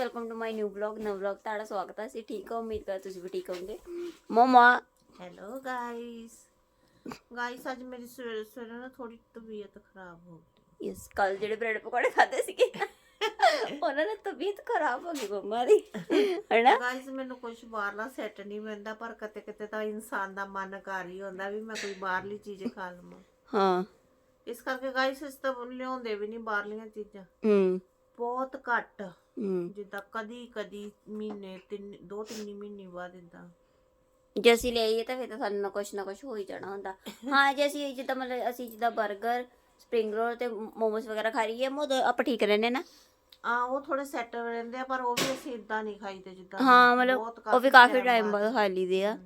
Welcome to my new vlog ਨਵ vlog ਤੁਹਾਡਾ ਸਵਾਗਤ ਹੈ। ਅਸੀਂ ਠੀਕ ਹਾਂ ਉਮੀਦ ਕਰ ਤੁਸੀਂ ਵੀ ਠੀਕ ਹੋਵੋਗੇ। ਮਮਾ। ਹੈਲੋ ਗਾਇਸ ਗਾਇਸ ਅੱਜ ਮੇਰੀ ਸਵੇਰੇ ਸਵੇਰੇ ਨਾ ਥੋੜੀ ਤਬੀਅਤ ਖਰਾਬ ਹੋ ਗਈ। ਇਸ ਕੱਲ ਜਿਹੜੇ ਬ੍ਰੈਡ ਪਕੌੜੇ ਖਾਦੇ ਸੀਗੇ ਉਹਨਾਂ ਨਾਲ ਤਬੀਅਤ ਖਰਾਬ ਹੋ ਗਈ ਮਮਾ ਦੀ ਹੈਨਾ? ਗਾਇਸ ਮੈਨੂੰ ਕੁਝ ਬਾਹਰਲਾ ਸੈੱਟ ਨਹੀਂ ਪੈਂਦਾ ਪਰ ਕਿਤੇ ਕਿਤੇ ਤਾਂ ਇਨਸਾਨ ਦਾ ਮਨ ਕਰ ਹੀ ਹੁੰਦਾ ਵੀ ਮੈਂ ਕੋਈ ਬਾਹਰਲੀ ਚੀਜ਼ ਖਾ ਲਵਾਂ। ਹਾਂ। ਇਸ ਕਰਕੇ ਗਾਇਸ ਇਸ ਤਾਂ ਲਿਆਉਂਦੇ ਵੀ ਨਹੀਂ ਬਾਹਰਲੀਆਂ ਚੀਜ਼ਾਂ। ਹੂੰ। ਬਹੁਤ ਘੱਟ। ਹੂੰ। ਜਿੱਦਾਂ ਕਦੀ ਕਦੀ ਮਹੀਨੇ ਤਿੰਨ ਦੋ ਤਿੰਨ ਮਹੀਨੇ ਬਾਅਦ ਇਦਾਂ ਜੇ ਅਸੀਂ ਲੈ ਆਈਏ ਤਾਂ ਫਿਰ ਤਾਂ ਸਾਨੂੰ ਨਾ ਕੁਛ ਨਾ ਕੁਛ ਹੋ ਹੀ ਜਾਣਾ ਹੁੰਦਾ। ਹਾਂ ਜੇ ਅਸੀਂ ਜਿੱਦਾਂ ਮਤਲਬ ਅਸੀਂ ਜਿੱਦਾਂ 버ਗਰ ਸਪਰਿੰਗ ਰੋਲ ਤੇ ਮੋਮੋਸ ਵਗੈਰਾ ਖਾ ਲਈਏ ਮੋਦ ਆਪਾਂ ਠੀਕ ਰਹਿੰਦੇ ਨਾ। ਆ ਉਹ ਥੋੜੇ ਸੈੱਟ ਰਹਿੰਦੇ ਆ ਪਰ ਉਹ ਵੀ ਅਸੀਂ ਇਦਾਂ ਨਹੀਂ ਖਾਈਦੇ ਜਿੱਦਾਂ ਹਾਂ ਮਤਲਬ ਬਹੁਤ ਉਹ ਵੀ ਕਾਫੀ ਟਾਈਮ ਬਾਅਦ ਖਾ ਲਈਦੇ ਆ।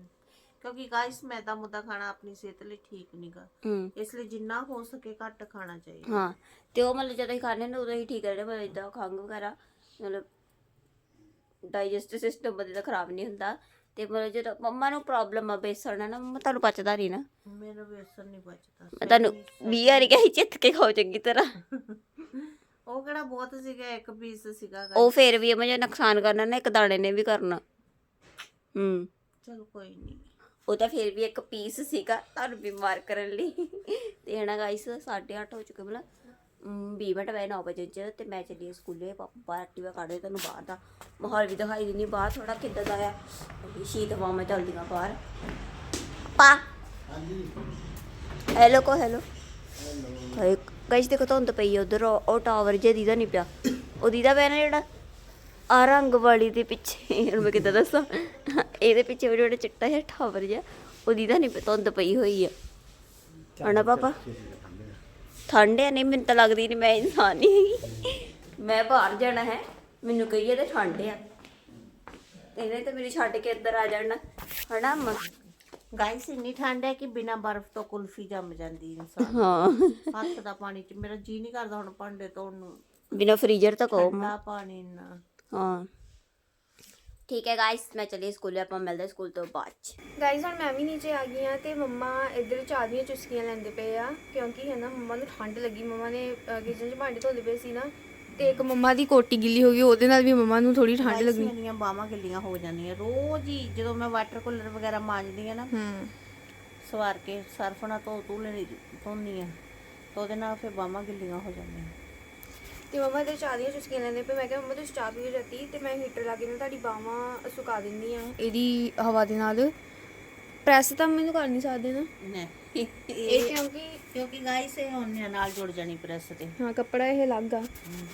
ਕਿਉਂਕਿ ਗਾਇਸ ਮੈਦਾ ਮੁੱਦਾ ਖਾਣਾ ਆਪਣੀ ਸਿਹਤ ਲਈ ਠੀਕ ਨਹੀਂਗਾ ਹੂੰ। ਇਸ ਲਈ ਜਿੰਨਾ ਹੋ ਸਕੇ ਘੱਟ ਖਾਣਾ ਚਾਹੀਦਾ। ਹਾਂ ਤੇ ਉਹ ਮਤਲਬ ਜਦੋਂ ਅਸੀਂ ਖਾਣੇ ਨੇ ਉਦੋਂ ਹੀ ਠੀਕ ਰਹਿੰਦੇ ਮਤਲਬ ਇਦਾਂ ਖੰਘ ਵਗੈਰਾ ਮਤਲਬ ਡਾਈਜੈਸਟਿਵ ਸਿਸਟਮ ਬੰਦੇ ਦਾ ਖਰਾਬ ਨਹੀਂ ਹੁੰਦਾ। ਤੇ ਮਤਲਬ ਜਦੋਂ ਮੰਮਾ ਨੂੰ ਪ੍ਰੋਬਲਮ ਆ ਬੇਸਣ ਹੈ ਨਾ ਮੰਮਾ ਤੁਹਾਨੂੰ ਪਚਦਾ ਨਹੀਂ ਨਾ। ਮੇਰਾ ਵੇਸਣ ਨਹੀਂ ਬਚਦਾ ਮੈਂ ਤੁਹਾਨੂੰ 20 ਵਾਰੀ ਕਹੀ ਚਿੱਤ ਕੇ ਖਾਓ ਚੰਗੀ ਤਰ੍ਹਾਂ। ਉਹ ਕਿਹੜਾ ਬਹੁਤ ਸੀਗਾ ਇੱਕ ਪੀਸ ਸੀਗਾ ਉਹ ਫੇਰ ਵੀ ਮੁਝੇ ਨੁਕਸਾਨ ਕਰਨਾ ਨਾ ਇੱਕ ਦਾਣੇ ਨੇ ਵੀ ਕਰਨਾ। ਹੂੰ। ਚਲ ਕੋਈ ਨਹੀਂ ਉਹ ਤਾਂ ਫੇਰ ਵੀ ਇੱਕ ਪੀਸ ਸੀਗਾ ਤੁਹਾਨੂੰ ਬਿਮਾਰ ਕਰਨ ਲਈ। ਤੇ ਹਣਾ ਗਾਈਸ 8:30 ਹੋ ਚੁੱਕੇ ਮਤਲਬ 20 ਮਿੰਟ ਵੈ 9 ਵਜੇ ਚ ਤੇ ਮੈਂ ਚੱਲੀ ਸਕੂਲੇ। ਪਾਪਾ ਐਕਟਿਵਾ ਕੱਢਦੇ ਤੁਹਾਨੂੰ ਬਾਹਰ ਦਾ। ਮਾਹੌਲ ਵੀ ਦਿਖਾਈ ਦਿੰਦੀ ਬਾਹਰ ਥੋੜਾ ਕਿੱਦਾਂ ਦਾ ਆ। ਸ਼ੀਤ ਹਵਾਵਾਂ ਚੱਲਦੀਆਂ ਬਾਹਰ। ਪਾ। ਹੈਲੋ ਕੋ ਹੈਲੋ ਹਾਏ ਗਾਈਸ ਦੇਖੋ ਧੁੰਦ ਪਈ ਉਧਰ। ਉਹ ਟਾਵਰ ਜੇ ਦੀਦਾ ਨਹੀਂ ਪਿਆ। ਉਹ ਦੀਦਾ ਪਿਆ ਨਾ ਜਿਹੜਾ? ਆ ਰੰਗ ਵਾਲੀ ਦੇ ਪਿੱਛੇ ਹੁਣ ਮੈਂ ਕਿੱਦਾਂ ਦੱਸਾਂ? ਇਹਦੇ ਪਿੱਛੇ ਵੀ ਜਿਹੜਾ ਚਿੱਟਾ ਜਿਹਾ ਟਾਵਰ ਜਿਹਾ ਉਹਦੀ ਤਾਂ ਨਹੀਂ ਧੁੰਦ ਪਈ ਹੋਈ ਆ। ਹਣਾ ਪਾਪਾ? ਠੰਡ ਹੈ ਨਹੀਂ ਮੈਨੂੰ ਤਾਂ ਲੱਗਦੀ ਨਹੀਂ ਮੈਂ ਇਨਸਾਨ ਨਹੀਂ ਹੈਗੀ। ਮੈਂ ਬਾਹਰ ਜਾਣਾ ਹੈ ਮੈਨੂੰ ਕਹੀਏ ਤੇ ਠੰਡ ਆ। ਇਹਨੇ ਤਾਂ ਮੇਰੀ ਛੱਡ ਕੇ ਇੱਧਰ ਆ ਜਾਣਾ ਹਣਾ ਗਾਇਸ ਇੰਨੀ ਠੰਡ ਹੈ ਕਿ ਬਿਨਾ ਬਰਫ਼ ਤੋਂ ਕੁਲਫੀ ਜੰਮ ਜਾਂਦੀ ਇਨਸਾਨ ਹਾਂ। ਹੱਥ ਦਾ ਪਾਣੀ ਚ ਮੇਰਾ ਜੀ ਨਹੀਂ ਕਰਦਾ ਹੁਣ ਭਾਂਡੇ ਧੋਣ ਨੂੰ। ਬਿਨਾ ਫ੍ਰੀਜ਼ਰ ਤਾਂ ਕਹੋ ਪਾਣੀ ਨਾ ਹਾਂ। ਠੀਕ ਹੈ ਗਾਇਸ ਮੈਂ ਚਲੀ ਸਕੂਲੇ ਆਪਾਂ ਮਿਲਦੇ ਸਕੂਲ ਤੋਂ ਬਾਅਦ ਚ। ਗਾਈਜ਼ ਹੁਣ ਮੈਂ ਵੀ ਨੀਚੇ ਆ ਗਈ ਆ ਤੇ ਮੰਮਾ ਇੱਧਰ ਚਾਹ ਦੀਆਂ ਚੁਸਕੀਆਂ ਲੈਂਦੇ ਪਏ ਆ ਕਿਉਂਕਿ ਹੈ ਨਾ ਮੰਮਾ ਨੂੰ ਠੰਡ ਲੱਗੀ ਮੰਮਾ ਨੇ ਕਿਚਨ 'ਚ ਭਾਂਡੇ ਧੋਦੇ ਪਏ ਸੀ ਨਾ ਤੇ ਇੱਕ ਮੰਮਾ ਦੀ ਕੋਟੀ ਗਿੱਲੀ ਹੋ ਗਈ ਉਹਦੇ ਨਾਲ ਵੀ ਮੰਮਾ ਨੂੰ ਥੋੜੀ ਠੰਡ ਲੱਗੀ। ਮੇਰੀਆਂ ਬਾਹਾਂ ਗਿੱਲੀਆਂ ਹੋ ਜਾਂਦੀਆਂ। ਰੋਜ਼ ਹੀ ਜਦੋਂ ਮੈਂ ਵਾਟਰ ਕੂਲਰ ਵਗੈਰਾ ਮਾਂਜਦੀ ਆ ਨਾ ਹੂੰ। ਸਵਾਰ ਕੇ ਸਰਫ ਨਾਲ ਧੋ ਧੂ ਲੈਣੀ ਧੋਨੀ ਆ ਤਾਂ ਉਹਦੇ ਨਾਲ ਫਿਰ ਬਾਹਾਂ ਗਿੱਲੀਆਂ ਹੋ ਜਾਂਦੀਆਂ। ਤੇ ਮੰਮਾ ਇੱਧਰ ਚਾਹ ਦੀਆਂ ਚੁਸਕੀਆਂ ਲੈਂਦੇ ਪਏ। ਮੈਂ ਕਿਹਾ, ਮੰਮਾ ਤੁਸੀਂ ਚਾਹ ਪੀਓ ਜਾਂਦੀ ਤੇ ਮੈਂ ਹੀਟਰ ਲਾ ਕੇ ਨਾ ਤੁਹਾਡੀ ਬਾਹਾਂ ਸੁਕਾ ਦਿੰਦੀ ਆ ਇਹਦੀ ਹਵਾ ਦੇ ਨਾਲ। ਪ੍ਰੈਸ ਤਾਂ ਮੈਨੂੰ ਕਰ ਨਹੀਂ ਸਕਦੇ ਨਾ। ਨਹੀਂ। ਇਹ ਕਿਉਂਕਿ ਕਿਉਂਕਿ ਗਾਇਸ ਇਹ ਉਹਨੇ ਨਾਲ ਜੁੜ ਜਾਣੀ ਪ੍ਰੈਸ ਤੇ। ਹਾਂ ਕੱਪੜਾ ਇਹ ਅਲੱਗ ਆ।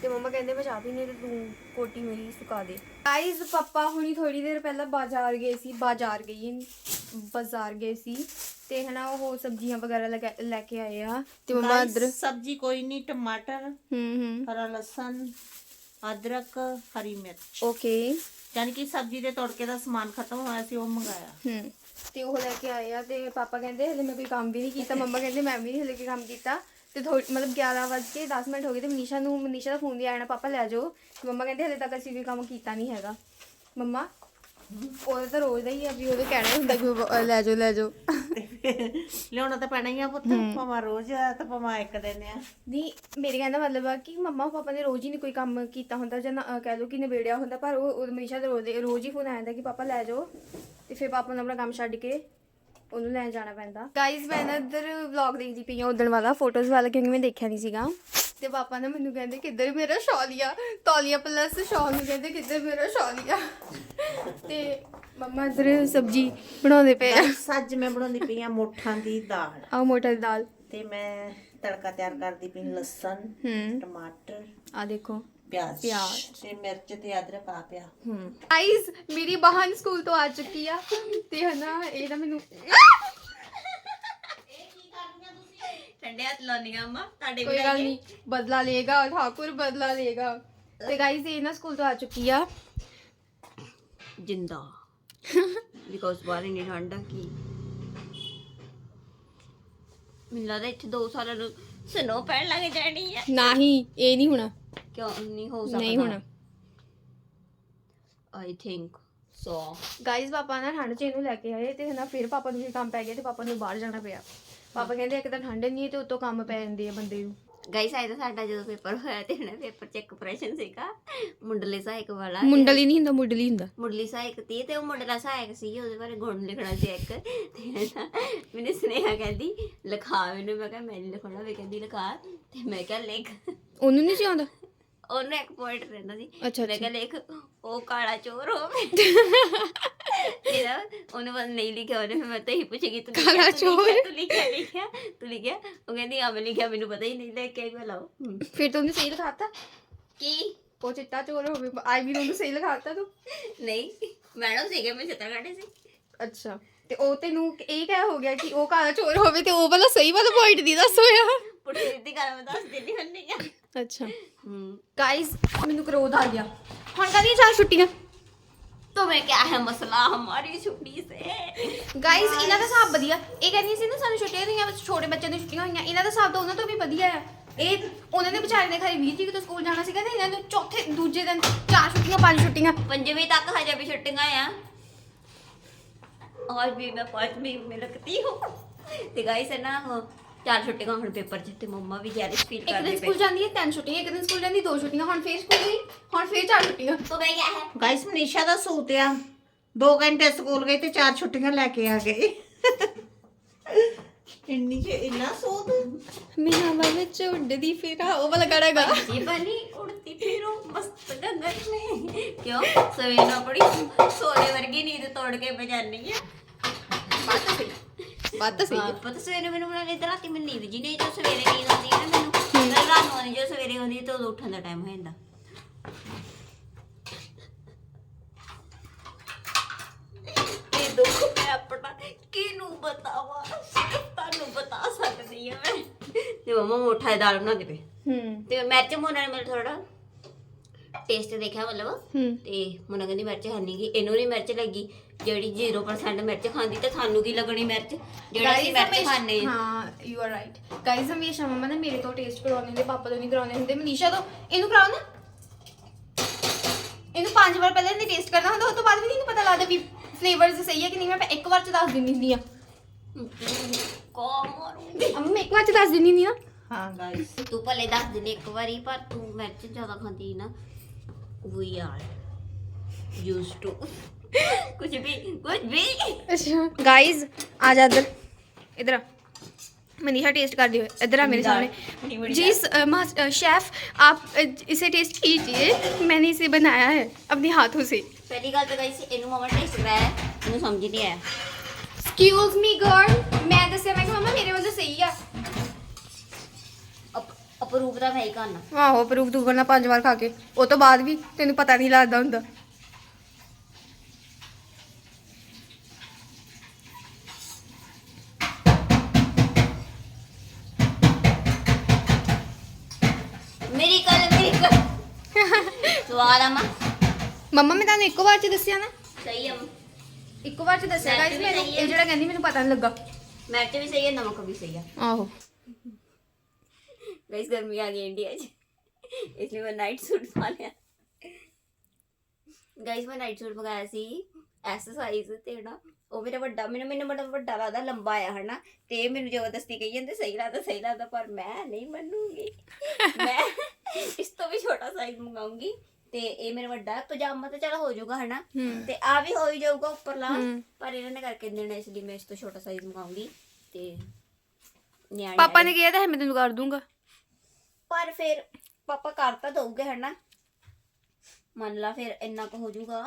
ਤੇ ਮੰਮਾ ਕਹਿੰਦੇ ਮੈਂ ਚਾਹ ਪੀਣੀ ਤੇ ਤੂੰ ਕੋਟੀ ਮੇਰੀ ਸੁਕਾ ਦੇ। ਗਾਈਜ਼ ਪਾਪਾ ਹੁਣੀ ਥੋੜੀ ਦੇਰ ਪਹਿਲਾਂ ਬਾਜ਼ਾਰ ਗਏ ਸੀ ਬਾਜ਼ਾਰ ਗਈ ਬਾਜ਼ਾਰ ਗਏ ਸੀ। ਤੇ ਹਨਾ ਉਹ ਸਬਜ਼ੀਆਂ ਵਗੈਰਾ ਲਗਾ- ਲੈ ਕੇ ਆਏ ਆ। ਤੇ ਮੰਮਾ Guys, ਅੰਦਰ ਸਬਜ਼ੀ ਕੋਈ ਨਹੀਂ ਟਮਾਟਰ ਹੂੰ ਹੂੰ। ਹਰਾ ਲਸਣ ਅਦਰਕ ਹਰੀ ਮਿਰਚ। ਓਕੇ ਯਾਨੀ ਕਿ ਸਬਜ਼ੀ ਦੇ ਤੜਕੇ ਦਾ ਸਮਾਨ ਖਤਮ ਹੋਇਆ ਸੀ ਉਹ ਮੰਗਾਇਆ। ਹੂੰ। ਤੇ ਉਹ ਲੈ ਕੇ ਆਏ ਆ ਤੇ ਪਾਪਾ ਕਹਿੰਦੇ ਹਲੇ ਮੈਂ ਕੋਈ ਕੰਮ ਵੀ ਨਹੀਂ ਕੀਤਾ। ਮੰਮਾ ਕਹਿੰਦੇ ਮੈਂ ਵੀ ਨਹੀਂ ਹਲੇ ਕੋਈ ਕੰਮ ਕੀਤਾ। ਤੇ ਥੋੜੀ ਮਤਲਬ 11 ਵਜੇ ਕੇ 10 ਮਿੰਟ ਹੋ ਗਏ ਤੇ ਮਨੀਸ਼ਾ ਨੂੰ ਮਨੀਸ਼ਾ ਦਾ ਫੋਨ ਵੀ ਆਇਆ ਪਾਪਾ ਲੈ ਜਾਓ। ਤੇ ਮੰਮਾ ਕਹਿੰਦੇ ਹਲੇ ਤੱਕ ਅਸੀਂ ਕੋਈ ਕੰਮ ਕੀਤਾ ਨਹੀਂ ਹੈਗਾ। ਮੰਮਾ ਉਹਦਾ ਤਾਂ ਰੋਜ਼ ਦਾ ਹੀ ਆ ਵੀ ਉਹਦੇ ਕਹਿਣਾ ਹੀ ਹੁੰਦਾ ਕਿ ਉਹ ਲੈ ਜਾਓ ਲੈ ਜਾਓ। ਲਿਆਉਣਾ ਤਾਂ ਪੈਣਾ ਹੀ ਆ ਪੁੱਤ। ਭਾਵੇਂ ਰੋਜ਼ ਆ ਤਾਂ ਭਾਵੇਂ ਇੱਕ ਦਿਨ ਆ। ਨਹੀਂ ਮੇਰੇ ਕਹਿੰਦਾ ਮਤਲਬ ਆ ਕਿ ਮੰਮਾ ਪਾਪਾ ਨੇ ਰੋਜ਼ ਹੀ ਨਹੀਂ ਕੋਈ ਕੰਮ ਕੀਤਾ ਹੁੰਦਾ ਜਾਂ ਕਹਿ ਲਓ ਕਿ ਨਿਬੇੜਿਆ ਹੁੰਦਾ ਪਰ ਉਹ ਹਮੇਸ਼ਾ ਤਾਂ ਰੋਜ਼ ਰੋਜ਼ ਹੀ ਫੋਨ ਆ ਜਾਂਦਾ ਕਿ ਪਾਪਾ ਲੈ ਜਾਓ। ਤੇ ਫਿਰ ਪਾਪਾ ਨੂੰ ਆਪਣਾ ਕੰਮ ਛੱਡ ਕੇ ਉਹਨੂੰ ਲੈਣ ਜਾਣਾ ਪੈਂਦਾ। ਗਾਈਜ਼ ਮੈਂ ਨਾ ਇੱਧਰ ਵਲੌਗ ਦੇਖਦੀ ਪਈ ਹਾਂ ਉਦਣ ਵਾਲਾ ਫੋਟੋਜ਼ ਵਾਲਾ ਕਿਉਂਕਿ ਮੈਂ ਦੇਖਿਆ ਨਹੀਂ ਸੀਗਾ। ਤੇ ਪਾਪਾ ਨੇ ਮੈਨੂੰ ਕਹਿੰਦੇ ਕਿੱਧਰ ਮੇਰਾ ਸ਼ੌਲੀਆ ਤੌਲੀਆ ਪਲੱਸ ਸ਼ੌਲ ਨੂੰ ਕਹਿੰਦੇ ਕਿੱਧਰ ਮੇਰਾ ਸ਼ੌਲੀਆ ਤੇ ਮੰਮਾ ਇੱਧਰ ਸਬਜੀ ਬਣਾਉਂਦੇ ਪਏ ਆ। ਸੱਜ ਮੈਂ ਬਣਾਉਂਦੀ ਪਈ ਆ ਮੋਠਾਂ ਦੀ ਦਾਲ। ਆਹ ਮੋਟਰ ਦੀ ਦਾਲ। ਤੇ ਮੈਂ ਤੜਕਾ ਤਿਆਰ ਕਰਦੀ ਪਈ ਲਸਣ ਹੂੰ। ਟਮਾਟਰ। ਆ ਦੇਖੋ। ਪਿਆਜ਼ ਪਿਆਜ਼। ਤੇ ਮਿਰਚ ਤੇ ਅਦਰਕ ਆ ਪਿਆ। ਹੂੰ। ਗਾਈਸ ਮੇਰੀ ਬਹਨ ਸਕੂਲ ਤੋਂ ਆ ਚੁੱਕੀ ਆ ਤੇ ਹਨਾ ਇਹ ਨਾ ਮੈਨੂੰ ਠੰਡੇ ਹੱਥ ਲਾਉਂਦੀਆਂ ਅੰਮਾ ਤੁਹਾਡੇ ਕੋਈ ਗੱਲ ਨਹੀਂ ਬਦਲਾ ਲੇਗਾ ਠਾਕੁਰ ਬਦਲਾ ਲੇਗਾ ਤੇ ਗਾਈਸ ਇਹ ਨਾ ਸਕੂਲ ਤੋਂ ਆ ਚੁੱਕੀ ਆ। ਜਿੰਦਾ। ਬਿਕੋਜ਼ ਬਾਹਰ ਇੰਨੀ ਠੰਡ ਆ ਕਿ? ਮੈਨੂੰ ਲੱਗਦਾ ਇੱਥੇ 2 ਸਾਲਾਂ ਨੂੰ ਸਨੋ ਪੈਣ ਲੱਗ ਜਾਣੀ ਆ। ਨਹੀਂ ਇਹ ਨਹੀਂ ਹੋਣਾ। ਕਿਉਂ? ਨਹੀਂ ਹੋ ਸਕਦਾ। ਨਹੀਂ ਹੋਣਾ। ਆਈ ਥਿੰਕ ਸੋ ਗਾਈਸ ਪਾਪਾ ਨਾ ਠੰਡ ਚ ਇਹਨੂੰ ਲੈ ਕੇ ਆਏ ਤੇ ਹਨਾ ਫਿਰ ਪਾਪਾ ਨੂੰ ਵੀ ਕੰਮ ਪੈ ਗਿਆ ਤੇ ਪਾਪਾ ਨੂੰ ਬਾਹਰ ਜਾਣਾ ਪਿਆ। ਪਾਪਾ ਕਹਿੰਦੇ ਇੱਕ ਤਾਂ ਠੰਡ ਨਹੀਂ ਤੇ ਉਤੋਂ ਕੰਮ ਪੈ ਜਾਂਦੇ ਆ ਬੰਦੇ ਨੂੰ। ਗਾਈਸ ਆਇਆ ਸਾਡਾ ਜਦੋਂ ਪੇਪਰ ਹੋਇਆ ਤੇ ਉਹਨੇ ਪੇਪਰ ਚ ਇੱਕ ਪ੍ਰਸ਼ਨ ਸੀਗਾ ਮੁੰਡਲੇ ਸਹਾਇਕ ਵਾਲਾ। ਮੁੰਡਲੀ ਨਹੀਂ ਹੁੰਦਾ ਮੁੰਡਲੀ ਹੁੰਦਾ। ਮੁੱਢਲੀ ਸਹਾਇਕ ਤੀ ਤੇ ਉਹ ਮੁੰਡਲਾ ਸਹਾਇਕ ਸੀ ਉਹਦੇ ਬਾਰੇ ਗੁਣ ਲਿਖਣਾ ਸੀ ਇੱਕ। ਤੇ ਨਾ ਮੈਨੂੰ ਸੁਨੇਹਾ ਕਹਿੰਦੀ ਲਿਖਾ ਮੈਨੂੰ। ਮੈਂ ਕਿਹਾ ਮੈਂ ਨਹੀਂ ਲਿਖਣਾ ਵੀ ਕਹਿੰਦੀ ਲਿਖਾ। ਤੇ ਮੈਂ ਕਿਹਾ ਲਿਖ। ਉਹਨੂੰ ਨਹੀਂ ਸੀ ਆਉਂਦਾ? ਉਹਨੇ ਇੱਕ ਪੁਆਇੰਟ ਰਹਿੰਦਾ ਸੀ। ਅੱਛਾ ਮੈਂ ਅੱਛਾ। ਕਿਹਾ ਲਿਖ ਉਹ ਕਾਲਾ ਚੋਰ ਹੋਵੇ ਤੇ ਨਾ ਉਹਨੇ ਬਸ ਨਹੀਂ ਲਿਖਿਆ ਉਹਨੇ ਫਿਰ ਮੈਂ ਤਾਂ ਹੀ ਪੁੱਛੇਗੀ ਤੂੰ ਲਿਖਿਆ, ਕਾਲਾ ਤੂੰ ਲਿਖਿਆ, ਚੋਰ? ਤੂੰ ਲਿਖਿਆ ਲਿਖਿਆ ਤੂੰ ਲਿਖਿਆ। ਉਹ ਕਹਿੰਦੀ ਆ ਮੈਂ ਲਿਖਿਆ ਮੈਨੂੰ ਪਤਾ ਹੀ ਨਹੀਂ ਲੈ ਕੇ ਮੈਂ ਲਾਓ। ਹਮ। ਫਿਰ ਤੂੰ ਉਹਨੂੰ ਸਹੀ ਲਿਖਾਤਾ ਕੀ ਉਹ ਚਿੱਟਾ ਚੋਰ ਹੋਵੇ ਆਈ ਵੀ ਉਹਨੂੰ ਸਹੀ ਲਿਖਾਤਾ ਤੂੰ? ਨਹੀਂ ਮੈਡਮ ਸੀਗੇ ਮੈਂ ਚਿੱਤਰ ਕੱਢੇ ਸੀ। ਅੱਛਾ। ਤੇ ਉਹ ਤੈਨੂੰ ਇਹ ਕਹਿ ਹੋ ਗਿਆ ਕਿ ਉਹ ਕਾਲਾ ਚੋਰ ਹੋਵੇ ਤੇ ਉਹ ਵਾਲਾ ਸਹੀ ਵਾਲਾ ਪੁਆਇੰਟ ਦੀ ਦੱਸ ਹੋਇਆ ਪੁੱਠੀ ਸਿੱਧੀ ਗੱਲ ਮੈਂ ਦੱਸ ਦਿੰਦੀ ਹੁੰਦੀ ਆ ਅੱਛਾ ਹੂੰ ਗਾਇਸ ਮੈਨੂੰ ਕਰੋਧ ਆ ਗਿਆ ਹੁਣ ਕਦੀ ਚਾਰ ਛੁੱਟੀਆਂ तुम्हें क्या है मसला हमारी छुट्टी से ਗਾਇਸ ਇਹਨਾਂ ਦਾ ਹਿਸਾਬ ਵਧੀਆ ਇਹ ਕਹਿੰਦੀ ਸੀ ਨਾ ਸਾਨੂੰ ਛੁੱਟੀਆਂ ਹੋਈਆਂ ਬਸ ਛੋਟੇ ਬੱਚਿਆਂ ਨੂੰ ਛੁੱਟੀਆਂ ਹੋਈਆਂ ਇਹਨਾਂ ਦਾ ਹਿਸਾਬ ਤਾਂ ਉਹਨਾਂ ਤੋਂ ਵੀ ਵਧੀਆ ਆ ਇਹ ਉਹਨਾਂ ਨੇ ਵਿਚਾਰੇ ਨੇ ਖਾਲੀ 20 ਤਰੀਕ ਤੋਂ ਸਕੂਲ ਜਾਣਾ ਸੀਗਾ ਤੇ ਇਹਨਾਂ ਨੂੰ ਚੌਥੇ ਦੂਜੇ ਦਿਨ ਚਾਰ ਛੁੱਟੀਆਂ ਪੰਜ ਛੁੱਟੀਆਂ पंजवी तक हजे भी छुट्टियां हैं आज भी मैं पांचवी में लगती हूँ ते गाइस है ना वो चार छुट्टियां ਹੁਣ ਪੇਪਰ ਚ ਤੇ ਮੰਮਾ ਵੀ ਜੈਲਸ ਫੀਲ ਇੱਕ ਦਿਨ ਕਰਦੇ ਸਕੂਲ ਜਾਂਦੀ ਹੈ ਤਿੰਨ ਛੁੱਟੀਆਂ ਇੱਕ ਦਿਨ ਸਕੂਲ ਜਾਂਦੀ ਦੋ ਛੁੱਟੀਆਂ ਹੁਣ ਫੇਰ ਸਕੂਲ ਗਈ ਹੁਣ ਫੇਰ ਚਾਰ ਛੁੱਟੀਆਂ तो मैं क्या है ਗਾਇਸ ਮਨੀਸ਼ਾ ਦਾ ਸੂਟ ਆ 2 ਘੰਟੇ ਸਕੂਲ ਗਈ ਤੇ ਚਾਰ ਛੁੱਟੀਆਂ ਲੈ ਕੇ ਆ ਗਈ ਇੰਨੀ ਕਿ ਇੰਨਾ ਸੋਧ। ਮੈਂ ਹਵਾ ਵਿੱਚ ਉੱਡਦੀ ਫਿਰਾਂ ਉਹ ਵਾਲਾ ਗਾਣਾ ਗਾ। ਜੀ ਬਲੀ ਉੜਤੀ ਫਿਰੋ ਮਸਤ ਗਗਨ ਮੇ ਕਿਉਂ? ਸਵੇਰ ਨੂੰ ਆਪਣੀ ਸੋਨੇ ਵਰਗੀ ਨੀਂਦ ਤੋੜ ਕੇ ਬਜਾਨੀ ਆ। ਬਾਤ ਸਹੀ ਬਾਤ ਸਹੀ ਪਤਾ ਸਵੇਰੇ ਮੈਨੂੰ ਬਣਾ ਲਈ ਰਾਤੀ ਮੈਨੂੰ ਨੀਂਦ ਜੀ ਨਹੀਂ ਜੋ ਸਵੇਰੇ ਨੀਂਦ ਆਉਂਦੀ ਹੈ ਨਾ ਮੈਨੂੰ। ਰਾਤ ਨੂੰ ਆਉਂਦੀ ਜੋ ਸਵੇਰੇ ਆਉਂਦੀ ਤਾਂ ਉਦੋਂ ਉੱਠਣ ਦਾ ਟਾਈਮ ਹੋ ਜਾਂਦਾ। ਆਪਣਾ ਕਿਹਨੂੰ ਬਤਾਵਾਂ? ਸਿਰਫ ਤੁਹਾਨੂੰ ਬਤਾ ਸਕਦੀ ਹਾਂ ਮੈਂ। ਤੇ ਮਮਾ ਮੋਠਾ ਦਾਲ ਬਣਾ ਕੇ ਪਈ ਹੂੰ। ਤੇ ਮਿਰਚ ਮੋਨਾ ਨੇ ਮੇਰੇ ਥੋੜਾ ਟੇਸਟ ਦੇਖਿਆ ਮਤਲਬ। ਹੂੰ। ਤੇ ਮੋਨਾ ਕਹਿੰਦੀ ਮਿਰਚ ਖਾਣੀ ਗੀ ਇਹਨੂੰ ਨਹੀਂ ਮਿਰਚ ਲੱਗੀ। ਜਿਹੜੀ 0% ਮਿਰਚ ਖਾਂਦੀ ਤੇ ਸਾਨੂੰ ਕੀ ਲੱਗਣੀ ਮਿਰਚ? ਜਿਹੜਾ ਅਸੀਂ ਮਿਰਚ ਖਾਂਦੇ ਹਾਂ ਹਾਂ ਯੂ ਆਰ ਰਾਈਟ ਗਾਇਸ ਹਮੇਸ਼ਾ ਮਮਾ ਨੇ ਮੇਰੇ ਤੋਂ ਟੇਸਟ ਕਰਵਾਉਂਦੇ ਹੁੰਦੇ ਪਾਪਾ ਤੋਂ ਨਹੀਂ ਕਰਾਉਂਦੇ ਹੁੰਦੇ। ਮਨੀਸ਼ਾ ਤੋਂ ਇਹਨੂੰ ਕਰਾਓ ਨਾ। ਇਹਨੂੰ ਪੰਜ ਵਾਰ ਪਹਿਲਾਂ ਇਹਨੇ ਟੇਸਟ ਕਰਨਾ ਹੁੰਦਾ ਉਸ ਤੋਂ ਬਾਅਦ ਵੀ ਨਹੀਂ ਪਤਾ ਲੱਗਦਾ ਵੀ ਫਲੇਵਰਸ ਸਹੀ ਹੈ ਕਿ ਨਹੀਂ ਮੈਂ ਇੱਕ ਵਾਰ ਚ ਦੱਸ ਦਿੰਦੀ ਹੁੰਦੀ ਆ ਕੋ ਮਾਰੂੰਗੀ ਅੰਮਾ ਮੈਂ ਇੱਕ ਵਾਰ ਚ ਦੱਸ ਦਿੰਦੀ ਹੁੰਦੀ ਆ ਹਾਂ ਗਾਇਸ ਤੂੰ ਭਲੇ ਦੱਸ ਦਿੰਦੀ ਇੱਕ ਵਾਰੀ ਪਰ ਤੂੰ ਮਿਰਚ ਜ਼ਿਆਦਾ ਖਾਂਦੀ ਨਾ ਵੀ ਆਰ ਯੂਜ਼ ਟੂ ਕੁਝ ਵੀ ਕੁਝ ਵੀ अच्छा गाइस आ जा इधर इधर आ मनीषा टेस्ट कर दियो इधर आ मेरे सामने जी स- अ, मास- अ, शेफ आप अ, इसे टेस्ट कीजिए मैंने इसे बनाया है अपने हाथों से ਪਹਿਲੀ ਗੱਲ ਤਾਂ ਗਾਇਸ ਇਹਨੂੰ ਮਮਾ ਨੇ ਸਿਖਾਇਆ ਇਹਨੂੰ ਸਮਝ ਨਹੀਂ ਆਇਆ। ਐਕਸਕਿਊਜ਼ ਮੀ ਗਰਲ ਮੈਂ ਦੱਸਿਆ ਮੈਂ ਕਿ ਮਮਾ ਮੇਰੇ ਵੱਲੋਂ ਸਹੀ ਆ। ਅਪਰੂਵ ਦਾ ਮੈਂ ਹੀ ਕਰਨਾ ਆਹੋ ਪ੍ਰੂਫ ਤੂੰ ਕਰਨਾ ਪੰਜ ਵਾਰ ਖਾ ਕੇ। ਉਹ ਤੋਂ ਬਾਅਦ ਵੀ ਤੈਨੂੰ ਪਤਾ ਨਹੀਂ ਲੱਗਦਾ ਹੁੰਦਾ। ਮੇਰੀ ਗੱਲ ਮੇਰੀ ਗੱਲ। ਸਵਾਲ ਆ ਮਾ। ਮੰਮਾ ਮੈਂ ਤੁਹਾਨੂੰ ਇੱਕੋ ਵਾਰ ਚ ਦੱਸਿਆ ਨਾ? ਸਹੀ ਆ। ਇੱਕੋ ਵਾਰ ਚ ਦੱਸਿਆ ਗਾਇਸ ਮੈਨੂੰ ਇਹ ਜਿਹੜਾ ਕਹਿੰਦੀ ਮੈਨੂੰ ਪਤਾ ਨਹੀਂ ਲੱਗਾ। ਮਿਰਚ ਵੀ ਸਹੀ ਹੈ ਨਮਕ ਵੀ ਸਹੀ ਆ। ਆਹੋ। ਗਾਇਸ ਗਰਮੀ ਆ ਗਈ ਇੰਡੀਆ 'ਚ। ਇਸ ਲਈ ਮੈਂ ਨਾਈਟ ਸੂਟ ਪਾ ਲਿਆ। ਗਾਇਸ ਮੈਂ ਨਾਈਟ ਸੂਟ ਮੰਗਾਇਆ ਸੀ ਐਕਸਰਸਾਈਜ਼ ਤੇ ਨਾ। ਉਹ ਮੇਰਾ ਵੱਡਾ ਮੈਨੂੰ ਮੈਨੂੰ ਬੜਾ ਵੱਡਾ ਲੱਗਦਾ ਲੰਬਾ ਆ ਹਨਾ। ਤੇ ਮੈਨੂੰ ਜ਼ਬਰਦਸਤੀ ਕਹੀ ਜਾਂਦੇ ਸਹੀ ਲੱਗਦਾ ਸਹੀ ਲੱਗਦਾ ਪਰ ਮੈਂ ਨਹੀਂ ਮੰਨੂਗੀ। ਮੈਂ ਇਸ ਤੋਂ ਵੀ ਛੋਟਾ ਸਾਈਜ਼ ਮੰਗਾਉਂਗੀ। ਤੇ ਇਹ ਮੇਰਾ ਵੱਡਾ ਹੈ। ਪਜਾਮਾ ਤਾਂ ਚਲ ਹੋ ਜਾਊਗਾ ਹਨਾ ਤੇ ਆ ਵੀ ਹੋ ਹੀ ਜਾਊਗਾ ਉੱਪਰਲਾ। ਪਰ ਇਹਨਾਂ ਨੇ ਕਰਕੇ ਦੇਣਾ ਇਸ ਲਈ ਮੈਂ ਇਸ ਤੋਂ ਛੋਟਾ ਸਾਈਜ਼ ਮੰਗਾਉਂਗੀ ਤੇ ਨਿਆਣੇ ਪਾਪਾ ਨੇ ਕਿਹਾ ਤਾਂ ਹੈ ਮੈਂ ਤੈਨੂੰ ਕਰ ਦੂੰਗਾ। ਪਰ ਫਿਰ ਪਾਪਾ ਕਰ ਤਾਂ ਦਊਗੇ ਹਨਾ? ਮੰਨ ਲਾ ਫਿਰ ਇੰਨਾ ਕੁ ਹੋ ਜਾਊਗਾ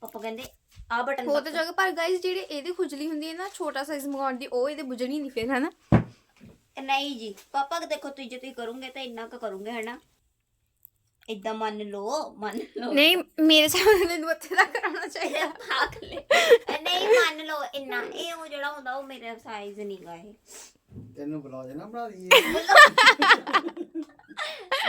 ਪਾਪਾ ਕਹਿੰਦੇ ਆ ਬਟਨ ਹੋ ਤਾਂ ਜਾਗਾ ਪਰ ਗਾਇਸ ਜਿਹੜੇ ਇਹਦੀ ਖੁਜਲੀ ਹੁੰਦੀ ਹੈ ਨਾ ਛੋਟਾ ਸਾਈਜ਼ ਮੰਗਾਉਣ ਦੀ ਉਹ ਇਹਦੇ ਬੁਝਣੀ ਨਹੀਂ ਫਿਰ ਹਨਾ? ਨਹੀਂ ਜੀ ਪਾਪਾ ਦੇਖੋ ਤੁਸੀਂ ਜੇ ਤੁਸੀਂ ਕਰੋਗੇ ਤਾਂ ਇੰਨਾ ਕੁ ਕਰੋਗੇ ਹਨਾ? ਇਦਾਂ ਮੰਨ ਲਓ ਮੰਨ ਲਓ। ਨਹੀਂ ਮੇਰੇ ਸਾਹਮਣੇ ਤੈਨੂੰ ਉੱਥੇ ਤੱਕ ਕਰਾਉਣਾ ਚਾਹੀਦਾ। ਭਾਗ ਲੈ ਨਹੀਂ ਮੰਨ ਲਓ ਇੰਨਾ ਇਹ ਉਹ ਜਿਹੜਾ ਹੁੰਦਾ ਉਹ ਮੇਰੇ ਸਾਈਜ਼ ਨਹੀਂਗਾ ਇਹ। ਤੈਨੂੰ ਬੁਲਾ ਦੇਣਾ ਬਣਾ ਦਈਏ।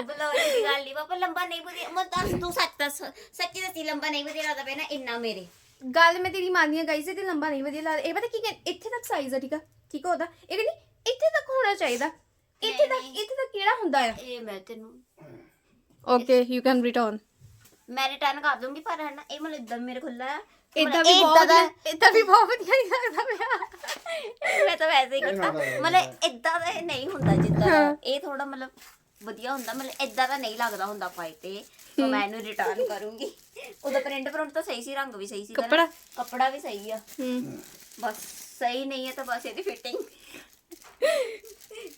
ਬਲੌਗ ਦੀ ਗੱਲ ਨਹੀਂ ਪਾਪਾ ਲੰਬਾ ਨਹੀਂ ਵਧੀਆ ਮੈਂ ਦੱਸ ਤੂੰ ਸੱਚ ਦੱਸ ਸੱਚੀ ਦੱਸੀ ਲੰਬਾ ਨਹੀਂ ਵਧੀਆ ਲੱਗਦਾ ਨਾ ਇੰਨਾ ਮੇਰੇ। ਗੱਲ ਮੈਂ ਤੇਰੀ ਮੰਨਦੀ ਆ ਗਾਇਸ ਤੇ ਲੰਬਾ ਨਹੀਂ ਵਧੀਆ ਲੱਗਦਾ। ਇਹ ਪਤਾ ਕੀ ਕਹਿੰਦੇ ਇੱਥੇ ਤੱਕ ਸਾਈਜ਼ ਆ ਠੀਕ ਆ? ਠੀਕ ਆ ਉਹਦਾ? ਇਹ ਕਹਿੰਦੀ ਇੱਥੇ ਤੱਕ ਹੋਣਾ ਚਾਹੀਦਾ। ਇੱਥੇ ਤੱਕ ਨਹੀਂ। ਇੱਥੇ ਤੱਕ ਕਿਹੜਾ ਹੁੰਦਾ ਆ? ਇਹ ਮੈਂ ਤੈਨੂੰ ਓਕੇ ਯੂ ਕੈਨ ਰਿਟਰਨ ਮੈਂ ਰਿਟਰਨ ਕਰ ਦੂੰਗੀ ਪਰ ਹਨਾ ਇਹ ਮਤਲਬ ਇਦਾਂ ਮੇਰੇ ਖੁੱਲਾ ਹੈ। ਇਦਾਂ ਵੀ ਬਹੁਤ ਇਦਾਂ ਵੀ ਬਹੁਤ ਵਧੀਆ ਨਹੀਂ ਲੱਗਦਾ ਪਿਆ ਮੈਂ ਤਾਂ ਵੈਸੇ ਹੀ ਕਰਤਾ ਮਤਲਬ ਇਦਾਂ ਦਾ ਨਹੀਂ ਹੁੰਦਾ ਜਿੱਦਾਂ ਇਹ ਥੋੜਾ ਮਤਲਬ ਵਧੀਆ ਹੁੰਦਾ ਮਤਲਬ ਇਦਾਂ ਦਾ ਨਹੀਂ ਲੱਗਦਾ ਹੁੰਦਾ ਪਾਈ ਤੇ। ਤਾਂ ਮੈਂ ਇਹਨੂੰ ਰਿਟਰਨ ਕਰੂੰਗੀ। ਉਹਦਾ ਪ੍ਰਿੰਟ ਪ੍ਰਿੰਟ ਤਾਂ ਸਹੀ ਸੀ ਰੰਗ ਵੀ ਸਹੀ ਸੀ ਕੱਪੜਾ? ਕੱਪੜਾ ਵੀ ਸਹੀ ਆ। ਹੂੰ। ਬਸ ਸਹੀ ਨਹੀਂ ਹੈ ਤਾਂ ਬਸ ਇਹਦੀ ਫਿਟਿੰਗ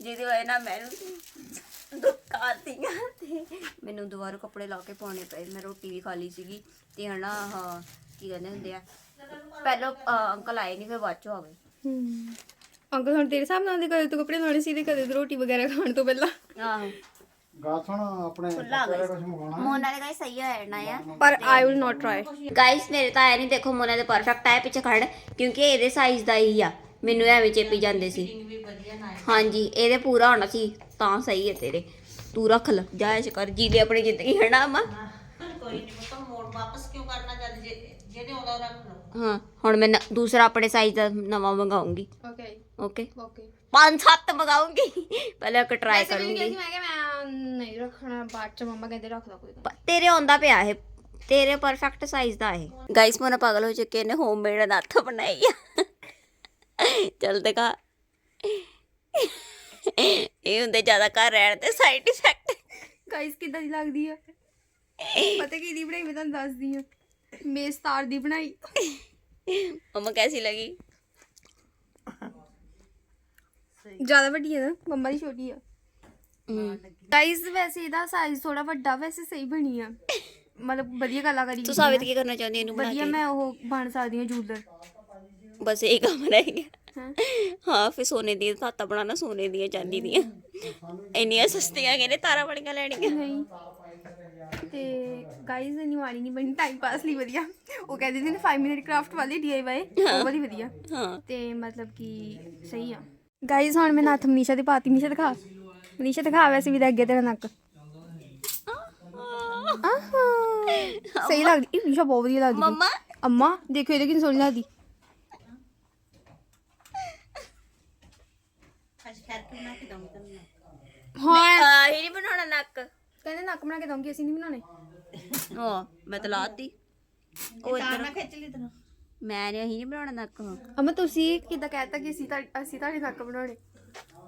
ਜਿਹਦੀ ਵਜ੍ਹਾ ਨਾਲ ਮੈਨੂੰ ਦੁਕਾਤੀਆਂ ਤੇ ਮੈਨੂੰ ਦੁਬਾਰਾ ਕੱਪੜੇ ਲਾ ਕੇ ਪਾਉਣੇ ਪਏ ਮੈਂ ਰੋਟੀ ਵੀ ਖਾ ਲਈ ਸੀਗੀ ਤੇ ਹਨਾ ਆਹ ਕੀ ਕਹਿੰਦੇ ਹੁੰਦੇ ਆ ਪਹਿਲਾਂ ਅਹ, ਅੰਕਲ ਆਏ ਨਹੀਂ ਫਿਰ ਬਾਅਦ ਚੋਂ ਆ ਗਏ। ਹੂੰ। ਅੰਕਲ ਹੁਣ ਤੇਰੇ ਹਿਸਾਬ ਨਾਲ ਦੇ ਕਦੇ ਤੂੰ ਕੱਪੜੇ ਲਾਉਣੇ ਸੀ ਤੇ ਕਦੇ ਤੂੰ ਰੋਟੀ ਵਗੈਰਾ ਖਾਣ ਤੋਂ ਪਹਿਲਾਂ? ਆਹੋ। ਗਾ ਸੁਣ ਆਪਣੇ ਖੁੱਲਾ ਤੇਰਾ ਕੁਝ ਮੰਗਾਉਣਾ ਮੋਨਾ ਦੇ ਗਾਇਸ ਸਹੀ ਹੋਇਆ ਨਾ ਆ ਪਰ I will not try guys ਮੇਰੇ ਤਾਂ ਆਇਆ ਨਹੀਂ ਦੇਖੋ ਮੋਨਾ ਦੇ ਪਰਫੈਕਟ ਆਇਆ ਪਿੱਛੇ ਖੜ ਕਿਉਂਕਿ ਇਹਦੇ ਸਾਈਜ਼ ਦਾ ਹੀ ਆ। ਮੈਨੂੰ ਐਵੇਂ ਚੇਪੀ ਜਾਂਦੇ ਸੀ। ਹਾਂਜੀ ਇਹਦੇ ਪੂਰਾ ਹੋਣਾ ਸੀ ਤਾਂ ਸਹੀ ਹੈ ਤੇਰੇ। ਤੂੰ ਰੱਖ ਲੈ ਜਾਇਸ਼ ਕਰ ਜੀ ਲਈ ਆਪਣੀ ਜ਼ਿੰਦਗੀ ਹੈ ਨਾ ਕੋਈ ਨਹੀਂ ਪੁੱਤ ਮੋੜ ਵਾਪਸ ਕਿਉਂ ਕਰਨਾ ਜਦ ਜੇ- ਜਿਹਨੇ ਆਉਂਦਾ ਉਹ ਰੱਖ ਲਓ। ਹਾਂ ਹੁਣ ਮੈਂ ਨ- ਦੂਸਰਾ ਆਪਣੇ ਸਾਈਜ਼ ਦਾ ਨਵਾਂ ਮੰਗਾਉਂਗੀ। ਓਕੇ ਓਕੇ ਓਕੇ ਪੰਜ ਸੱਤ ਮੰਗਾਉਂਗੀ। ਪਹਿਲੇ ਇੱਕ ਟਰਾਈ ਵੈਸੇ ਕਰੂੰਗੀ। ਮੈਂ ਕਿਹਾ ਮੈਂ ਨਹੀਂ ਰੱਖਣਾ ਬਾਅਦ ਚ ਮੰਮਾ ਕਹਿੰਦੇ ਰੱਖ ਲਾ ਕੋਈ ਗੱਲ ਪ- ਤੇਰੇ ਆਉਂਦਾ ਪਿਆ ਇਹ। ਤੇਰੇ ਪਰਫੈਕਟ ਸਾਈਜ਼ ਦਾ ਇਹ। ਗਾਇਸ ਮੋਨਾ ਪਾਗਲ ਹੋ ਚੁੱਕੇ ਨੇ ਹੋਮਮੇਡ ਨੱਥ ਬਣਾਈ ਆ। ਚੱਲ ਦਿਖਾ ਇਹ ਹੁੰਦੇ ਜ਼ਿਆਦਾ ਘਰ ਰਹਿਣ ਤੇ ਸਾਈਡ ਇਫੈਕਟ ਗਾਇਸ ਕਿੱਦਾਂ ਦੀ ਲੱਗਦੀ ਆ? ਪਤਾ ਕੀ ਦੀ ਬਣਾਈ ਮੈਂ ਤੁਹਾਨੂੰ ਦੱਸਦੀ ਆ। ਮੇਸ ਤਾਰ ਦੀ ਬਣਾਈ। ਮਮਾ ਕੈਸੀ ਲਗੀ? ਜ਼ਿਆਦਾ ਵੱਡੀ ਹੈ ਨਾ ਮੰਮਾ ਦੀ ਛੋਟੀ ਆ। ਗਾਇਸ ਵੈਸੇ ਇਹਦਾ ਸਾਈਜ਼ ਥੋੜਾ ਵੱਡਾ ਵੈਸੇ ਸਹੀ ਬਣੀ ਆ। ਮਤਲਬ ਵਧੀਆ ਕਲਾਕਾਰੀ ਤੂੰ। ਸਾਬਿਤ ਕੀ ਕਰਨਾ ਚਾਹੁੰਦੀ ਇਹਨੂੰ ਬਣਾ ਵਧੀਆ ਕੇ? ਮੈਂ ਉਹ ਬਣ ਸਕਦੀ ਹਾਂ ਜੂਲਰ। ਬਸ ਇਹ ਕੰਮ ਰਹਿ ਗਿਆ। ਹਾਂ ਹਾਂ ਫਿਰ ਸੋਨੇ ਦੀਆਂ ਧਾਤਾਂ ਬਣਾਉਣਾ ਸੋਨੇ ਦੀਆਂ ਚਾਂਦੀ ਦੀਆਂ। ਇੰਨੀਆਂ ਸਸਤੀਆਂ ਕਹਿੰਦੇ ਤਾਰਾਂ ਬੜੀਆਂ ਲੈਣੀਆਂ। ਨਹੀਂ। ਤੇ ਗਾਇਸ ਇਹ ਨਿਵਾਣੀ ਨਹੀਂ ਬਣੀ ਟਾਈਮ ਪਾਸ ਲਈ ਵਧੀਆ। ਉਹ ਕਹਿੰਦੇ ਨੇ 5 ਮਿੰਟ ਕਰਾਫਟ ਵਾਲੀ ਡੀਆਈਵਾਈ ਉਹ ਵਾਲੀ ਵਧੀਆ। ਹਾਂ। ਤੇ ਮਤਲਬ ਕਿ ਸਹੀ ਆ। ਗਾਇਸ ਹੁਣ ਮੈਂ ਨੱਥ ਮਨੀਸ਼ਾ ਦੀ ਪਾਤੀ ਮਨੀਸ਼ਾ ਦਿਖਾ। ਮਨੀਸ਼ਾ ਦਿਖਾ ਵੈਸੇ ਵੀ ਤਾਂ ਅੱਗੇ ਤੇਰਾ ਨੱਕ। ਆਹਾ। ਸਹੀ ਲੱਗਦੀ ਇਹ ਮਨੀਸ਼ਾ ਬਹੁਤ ਵਧੀਆ ਲੱਗਦੀ। ਮੰਮਾ। ਅੰਮਾ ਦੇਖੋ ਇਹਦੇ ਕਿੰਨੀ ਸੋਹਣੀ ਲੱਗਦੀ। ਅੱਜ ਖੈਰ ਕਿ ਬਣਾ ਕੇ ਦਊਂਗੀ ਤੈਨੂੰ ਹਾਂ ਆਹ ਹੀ ਨਹੀਂ ਬਣਾਉਣਾ ਨੱਕ। ਕਹਿੰਦੇ ਨੱਕ ਬਣਾ ਕੇ ਦਊਂਗੀ ਅਸੀਂ ਨਹੀਂ ਬਣਾਉਣੇ। ਉਹ ਮੈਂ ਤਾਂ ਲਾਤੀ। ਉਹ ਤਾਂ ਇੱਧਰ ਮੈਂ ਖਿੱਚ ਲਈ ਤੈਨੂੰ। ਮੈਂ ਨੇ ਹੀ ਨਹੀਂ ਬਣਾਉਣਾ ਨੱਕ ਅਮਾ ਤੁਸੀਂ ਕਿੱਦਾਂ ਕਹਿਤਾ ਕਿ ਅਸੀਂ ਤਾਂ ਅਸੀਂ ਤੁਹਾਡੇ ਨੱਕ ਬਣਾਉਣੇ।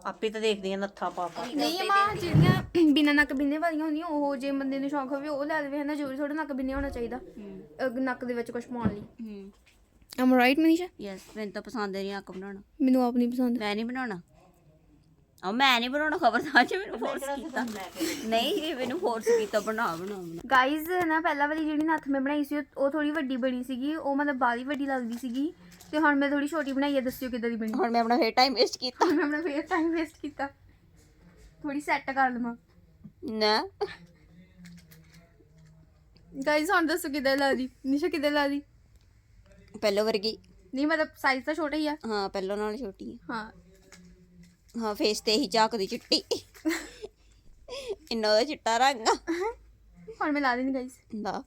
ਆਪੇ ਤਾਂ ਦੇਖਦੀਆਂ ਨੱਥਾ ਪਾ ਪਾ ਨਹੀਂ ਅਮਾ ਜਿਹੜੀਆਂ ਬਿਨਾਂ ਨੱਕ ਬਿੰਨੇ ਵਾਲੀਆਂ ਹੁੰਦੀਆਂ ਉਹ ਜੇ ਬੰਦੇ ਨੂੰ ਸ਼ੌਂਕ ਹੋਵੇ ਉਹ ਲੈ ਲਵੇ ਹਨਾ ਜ਼ਰੂਰੀ ਥੋੜਾ ਨੱਕ ਬਿੰਨੇ ਹੋਣਾ ਚਾਹੀਦਾ। ਅਹ ਨੱਕ ਦੇ ਵਿੱਚ ਕੁਝ ਪਾਉਣ ਲਈ। ਹੂੰ। ਅਮ ਰਾਈਟ ਮਨੀਸ਼ਾ? ਯੈਸ ਮੈਨੂੰ ਤਾਂ ਪਸੰਦ ਨਹੀਂ ਨੱਕ ਬਣਾਉਣਾ। ਮੈਨੂੰ ਆਪ ਨਹੀਂ ਪਸੰਦ। ਮੈਂ ਨਹੀਂ ਬਣਾਉਣਾ। ਆ ਮੈਂ ਨਹੀਂ ਬਣਾਉਣਾ ਖਬਰਦਾਰ ਜੇ ਮੈਨੂੰ ਫੋਰਸ ਕੀਤਾ। ਨਹੀਂ ਇਹ ਮੈਨੂੰ ਫੋਰਸ ਕੀਤਾ ਬਣਾ ਬਣਾ ਗਾਈਜ਼ ਨਾ ਪਹਿਲਾਂ ਵਾਲੀ ਜਿਹੜੀ ਨੱਥ ਮੈਂ ਬਣਾਈ ਸੀ ਉਹ- ਥੋੜੀ ਵੱਡੀ ਬਣੀ ਸੀਗੀ ਉਹ ਮਤਲਬ ਬਾਲੀ ਵੱਡੀ ਲੱਗਦੀ ਸੀਗੀ। ਤੇ ਹੁਣ ਮੈਂ ਥੋੜੀ ਛੋਟੀ ਬਣਾਈ ਹੈ ਦੱਸਿਓ ਕਿੱਦਾਂ ਦੀ ਬਣੀ। ਹੁਣ ਮੈਂ ਆਪਣਾ ਫੇਰ ਟਾਈਮ ਵੇਸਟ ਕੀਤਾ। ਮੈਂ ਆਪਣਾ ਫੇਰ ਟਾਈਮ ਵੇਸਟ ਕੀਤਾ। ਥੋੜੀ ਸੈੱਟ ਕਰ ਲਵਾਂ। ਨਾ। ਗਾਈਜ਼ ਹੁਣ ਦੱਸੋ ਕਿੱਦਾਂ ਲੱਗਦੀ ਨਿਸ਼ਾ ਕਿੱਦਾਂ ਲੱਗਦੀ ਪਹਿਲੋ ਵਰਗੀ। ਨਹੀਂ ਮਤਲਬ ਸਾਈਜ਼ ਤਾਂ ਛੋਟਾ ਹੀ ਆ। ਹਾਂ ਪਹਿਲੋਂ ਨਾਲ ਛੋਟੀ ਹੈ ਹਾਂ ਹਾਂ ਫੇਸ ਤੇ ਹੀ ਝਾਕਦੀ ਚਿੱਟੀ। ਇੰਨਾ ਦਾ ਚਿੱਟਾ ਰੰਗ ਆ। ਹੁਣ ਮੈਂ ਲਾ ਦੇਣੀ ਗਾਈਜ਼ ਦਾ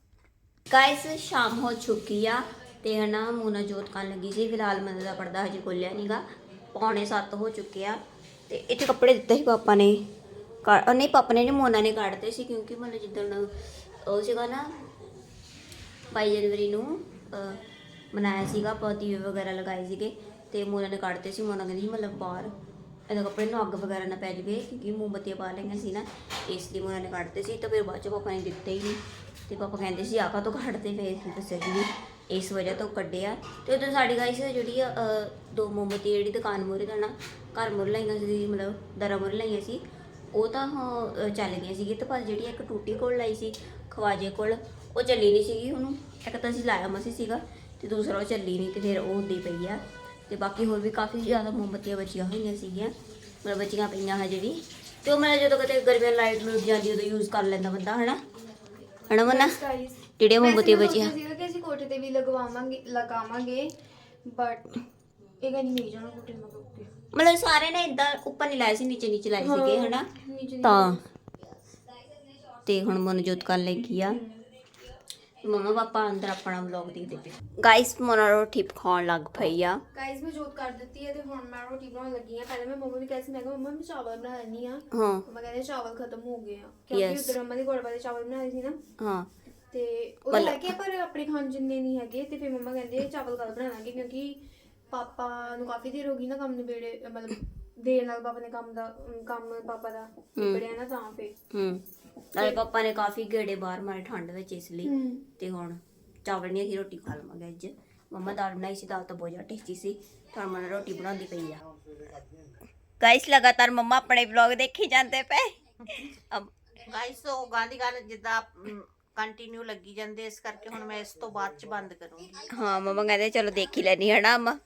ਗਾਇਸ ਸ਼ਾਮ ਹੋ ਚੁੱਕੀ ਆ ਤੇ ਹਨਾ ਮੂਨਾ ਜੋਤ ਕਰਨ ਲੱਗੀ ਸੀ। ਫਿਲਹਾਲ ਮੰਦਰ ਦਾ ਪਰਦਾ ਹਜੇ ਖੋਲਿਆ ਨਹੀਂਗਾ ਪੌਣੇ 7 ਹੋ ਚੁੱਕੇ ਆ ਤੇ ਇੱਥੇ ਕੱਪੜੇ ਦਿੱਤੇ ਸੀ ਪਾਪਾ ਨੇ। ਕਾ- ਨਹੀਂ ਪਾਪਾ ਨੇ ਨਹੀਂ ਮੋਨਾ ਨੇ ਕੱਢਦੇ ਸੀ ਕਿਉਂਕਿ ਮਤਲਬ ਜਿੱਦਣ ਉਹ ਸੀਗਾ ਨਾ 22 ਜਨਵਰੀ ਨੂੰ ਅਹ, ਮਨਾਇਆ ਸੀਗਾ ਆਪਾਂ ਦੀਵੇ ਵਗੈਰਾ ਲਗਾਏ ਸੀਗੇ ਤੇ ਮੋਨਾ ਨੇ ਕੱਢਦੇ ਸੀ। ਮੋਨਾ ਕਹਿੰਦੀ ਸੀ ਮਤਲਬ ਬਾਹਰ। ਇਹਦਾ ਕੱਪੜੇ ਨੂੰ ਅੱਗ ਵਗੈਰਾ ਨਾ ਪੈ ਜਾਵੇ ਕਿਉਂਕਿ ਮੋਮਬੱਤੀਆਂ ਪਾ ਲਈਆਂ ਸੀ ਨਾ ਇਸ ਲਈ ਮੋਨਾ ਨੇ ਕੱਢਦੇ ਸੀ ਤਾਂ ਫਿਰ ਬਾਅਦ ਚ ਪਾਪਾ ਨੇ ਦਿੱਤੇ ਹੀ ਨਹੀਂ। ਤੇ ਪਾਪਾ ਕਹਿੰਦੇ ਸੀ ਆਕਾ ਤੋਂ ਕੱਢਦੇ ਫਿਰ? ਦੱਸਿਆ ਸੀ ਇਸ ਵਜ੍ਹਾ ਤੋਂ ਕੱਢਿਆ। ਤੇ ਉਦੋਂ ਸਾਡੀ ਗਾਈਸ ਜਿਹੜੀ ਆ, ਦੋ ਮੋਮਬੱਤੀ ਜਿਹੜੀ ਦੁਕਾਨ ਮੂਹਰੇ ਦਾ ਨਾ ਘਰ ਮੂਹਰੇ ਲਾਈਆਂ ਸੀ ਮਤਲਬ ਦਰਾ ਮੂਹਰੇ ਲਾਈਆਂ ਸੀ ਉਹ ਤਾਂ ਚੱਲ ਗਈਆਂ ਸੀਗੀ ਤੇ ਪਰ ਜਿਹੜੀ ਇੱਕ ਟੂਟੀ ਕੋਲ ਲਾਈ ਸੀ ਖਵਾਜੇ ਕੋਲ ਉਹ ਚੱਲੀ ਨਹੀਂ ਸੀਗੀ ਉਹਨੂੰ। ਇੱਕ ਤਾਂ ਅਸੀਂ ਲਾਇਆ ਮਸੀ ਸੀਗਾ ਤੇ ਦੂਸਰਾ ਉਹ ਚੱਲੀ ਨਹੀਂ ਤੇ ਫਿਰ ਉਹ ਹੁੰਦੀ ਪਈ ਆ। ਤੇ ਬਾਕੀ ਹੋਰ ਵੀ ਕਾਫੀ ਜ਼ਿਆਦਾ ਮੋਮਬੱਤੀਆਂ ਬਚੀਆਂ ਹੋਈਆਂ ਸੀਗੀਆਂ। ਮਤਲਬ ਬਚੀਆਂ ਪਈਆਂ ਹੈ ਜਿਹੜੀ ਤੇ ਉਹ ਮੈਂ ਜਦੋਂ ਕਦੇ ਗਰਮੀਆਂ ਲਾਈਟ ਲੂਟ ਜਾਂਦੀ ਉਦੋਂ ਯੂਜ਼ ਕਰ ਲੈਂਦਾ ਬੰਦਾ ਹਨਾ? ਹਨਾ ਗਾਈਜ਼ ਜਿਹੜੀਆਂ ਮੋਮਬੱਤੀਆਂ ਬਚੀਆਂ? ਮੈਂ ਸੋਚਿਆ ਸੀਗਾ ਕਿ ਅਸੀਂ ਕੋਠੇ ਤੇ ਵੀ ਲਗਵਾਵਾਂਗੇ ਲਗਾਵਾਂਗੇ ਬਟ ਇਹ ਕਹਿੰਦੀ ਨਹੀਂ ਜਾਣਾ ਕੋਠੇ ਤੇ ਮੈਂ ਕਿਹਾ okay। ਮਤਲਬ ਸਾਰੇ ਨੇ ਇਦਾਂ ਉੱਪਰ ਨਹੀਂ ਲਾਏ ਸੀ ਨੀਚੇ ਨੀਚੇ ਲਾਏ ਸੀਗੇ ਹਨਾ? ਤਾਂ। ਤੇ ਹੁਣ ਮਨਜੋਤ ਕਰਨ ਲੱਗੀ ਆ। ਮਮਾ ਪਾਪਾ ਅੰਦਰ ਆਪਣਾ ਵਲੌਗ ਦੇਖਦੇ ਪਏ ਗਾਇਸ ਮੋਨਾ ਰੋਟੀ ਖਾਣ ਲੱਗ ਪਈ ਆ। ਗਾਈਜ਼ ਮੈਂ ਜੋਤ ਕਰ ਦਿੱਤੀ ਹੈ ਤੇ ਹੁਣ ਮੈਂ ਰੋਟੀ ਬਣਾਉਣ ਲੱਗੀ ਆ। ਪਹਿਲਾਂ ਮੈਂ ਮੰਮਾ ਨੂੰ ਕਿਹਾ ਸੀ ਮੈਂ ਕਿਹਾ ਮੰਮਾ ਮੈਂ ਚਾਵਲ ਬਣਾ ਲੈਣੀ ਆ। ਹਾਂ। ਮੰਮਾ ਕਹਿੰਦੇ ਚਾਵਲ ਖਤਮ ਹੋ ਗਏ ਆ। ਕਿਉਂਕਿ. ਉਧਰ ਮੰਮਾ ਦੇ ਕੋਲ ਵਾਲੇ ਚਾਵਲ ਬਣਾਏ ਸੀ ਨਾ। ਹਾਂ। ਤੇ ਉਹ ਹੈਗੇ ਆ, ਪਰ ਆਪਣੇ ਖਾਣ ਜਿੰਨੇ ਨਹੀਂ ਹੈਗੇ ਤੇ ਫਿਰ ਮੰਮਾ ਕਹਿੰਦੇ ਚਾਵਲ ਕੱਲ ਬਣਾਵਾਂਗੇ ਕਿਉਂਕਿ ਪਾਪਾ ਨੂੰ ਕਾਫੀ ਦੇਰ ਹੋ ਗਈ ਨਾ ਕੰਮ ਨਿਬੇੜੇ ਮਤਲਬ ਦੇਰ ਨਾਲ ਪਾਪਾ ਨੇ ਕੰਮ ਦਾ ਕੰਮ ਪਾਪਾ ਦਾ ਨਿਬੜਿਆ ਨਾ ਤਾਂ ਫੇ ਹੂੰ। ਨਾਲੇ ਪਾਪਾ ਨੇ ਕਾਫੀ ਗੇੜੇ ਬਾਹਰ ਮਾਰੇ ਠੰਡ ਵਿੱਚ ਇਸ ਲਈ। ਹੂੰ। ਤੇ ਹੁਣ ਚਾਵਲ ਨਹੀਂ ਅਸੀਂ ਰੋਟੀ ਖਾ ਲਵਾਂਗੇ ਅੱਜ। ਮੰਮਾ ਦਾਲ ਬਣਾਈ ਸੀ ਦਾਲ ਤਾਂ ਬਹੁਤ ਜ਼ਿਆਦਾ ਟੇਸਟੀ ਸੀ। ਤਾਂ ਹੁਣ ਮੈਂ ਰੋਟੀ ਬਣਾਉਂਦੀ ਪਈ ਆ। ਗਾਇਸ ਲਗਾਤਾਰ ਮੰਮਾ ਆਪਣੇ ਵਲੌਗ ਦੇਖੀ ਜਾਂਦੇ ਪਏ। ਗਾਇਸ ਉਹ ਗਾਂਧੀ ਗੱਲ ਜਿੱਦਾਂ ਕੰਟੀਨਿਊ ਲੱਗੀ ਜਾਂਦੇ ਇਸ ਕਰਕੇ ਹੁਣ ਮੈਂ ਇਸ ਤੋਂ ਬਾਅਦ ਚ ਬੰਦ ਕਰੂੰਗੀ। ਹਾਂ ਮੰਮਾ ਕਹਿੰਦੇ ਚਲੋ ਦੇਖ ਹੀ ਲੈਣੀ ਹੈ ਨਾ ਅਮਾ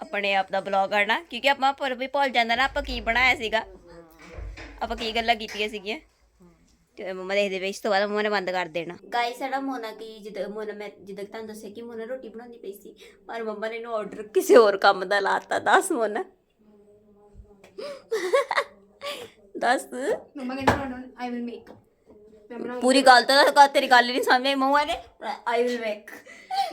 ਆਪਣੇ ਆਪ ਦਾ ਵਲੌਗ ਆਣਾ ਕਿਉਂਕਿ ਆਪਾਂ ਪਰ ਵੀ ਭੁੱਲ ਜਾਂਦਾ ਨਾ ਆਪਾਂ ਕੀ ਬਣਾਇਆ ਸੀਗਾ। ਆਪਾਂ ਕੀ ਗੱਲਾਂ ਕੀਤੀਆਂ ਸੀਗੀਆਂ। ਮਮਾ ਦੇਖਦੇ ਪਏ ਇਸ ਤੋਂ ਬਾਅਦ ਮਮਾ ਨੇ ਬੰਦ ਕਰ ਦੇਣਾ। ਗਾਇਸ ਸਾਡਾ ਮੋਨਾ ਕੀ ਜਦੋਂ ਮੋਨਾ ਮੈਂ ਜਦੋਂ ਤੁਹਾਨੂੰ ਦੱਸਿਆ ਕਿ ਮੋਨਾ ਰੋਟੀ ਬਣਾਉਂਦੀ ਪਈ ਸੀ ਪਰ ਮਮਾ ਨੇ ਇਹਨੂੰ ਆਰਡਰ ਕਿਸੇ ਹੋਰ ਕੰਮ ਦਾ ਲਾਤਾ। ਦੱਸ ਮੋਨਾ। ਦੱਸ। ਮਮਾ ਕਹਿੰਦਾ ਆਈ ਵਿਲ ਮੇਕ ਪੂਰੀ ਗੱਲ ਤਾਂ ਕਾ ਤੇਰੀ ਗੱਲ ਨਹੀਂ ਸਮਝ ਆਈ ਮਮਾ ਨੇ। ਆਈ ਵਿਲ ਮੇਕ